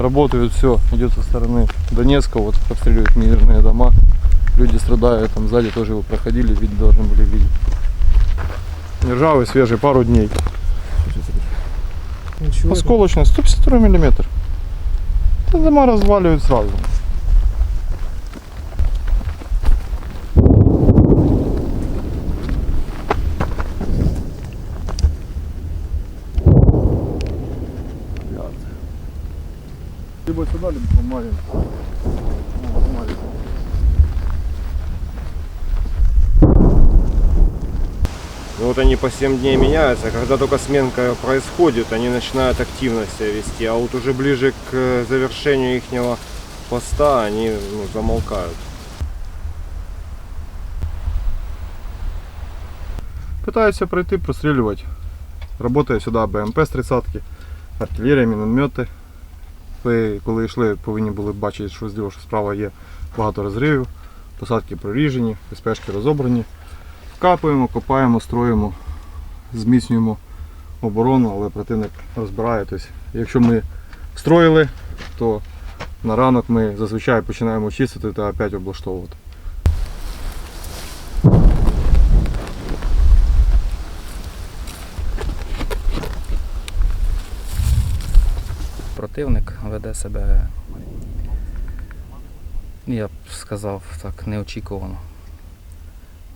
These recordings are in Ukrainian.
работают, все, идет со стороны Донецка, вот обстреливают мирные дома. Люди страдают, там сзади тоже его проходили, видно, должны были видеть. Ржавый, свежий, пару дней. Ничего. Осколочный, 152 миллиметр. Да дома разваливают сразу. Либо сюда, либо по маленькому. Ну, по маленькому. Ну вот они по 7 дней меняются, когда только сменка происходит, они начинают активность себя вести, а вот уже ближе к э, завершению ихнего поста они ну, замолкают. Пытаються пройти, прострілювати. Работає сюди БМП з 30 артилерія, міномети. Ви коли йшли, повинні були бачити, що зліва, що справа є багато розривів, посадки проріжені, безпечки розобрані. Капаємо, копаємо, строїмо, зміцнюємо оборону, але противник розбирає. Тобто, якщо ми строїли, то на ранок ми зазвичай починаємо чистити та опять облаштовувати. Противник веде себе, я б сказав так, неочікувано.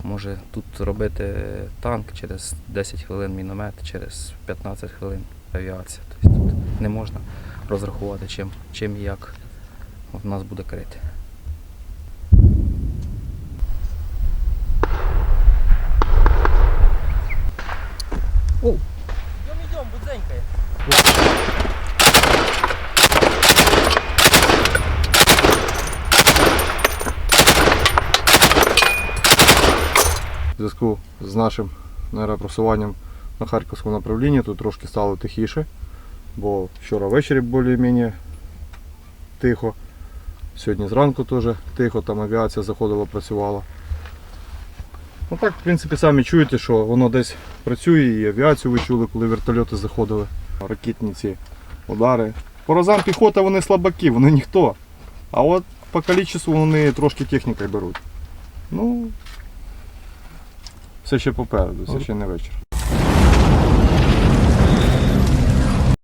Може тут робити танк через 10 хвилин міномет, через 15 хвилин авіація. Тобто тут не можна розрахувати, чим, чим і як в нас буде крити. Идем, В зв'язку з нашим просуванням на Харківському направлінні тут трошки стало тихіше, бо вчора ввечері більш-менш тихо. Сьогодні зранку теж тихо, там авіація заходила, працювала. Ну так, в принципі, самі чуєте, що воно десь працює, і авіацію ви чули, коли вертольоти заходили. Ракетні ці удари. По разам піхота вони слабаки, вони ніхто. А от по кількості вони трошки технікою беруть. Ну, все ще попереду, все ще не вечір.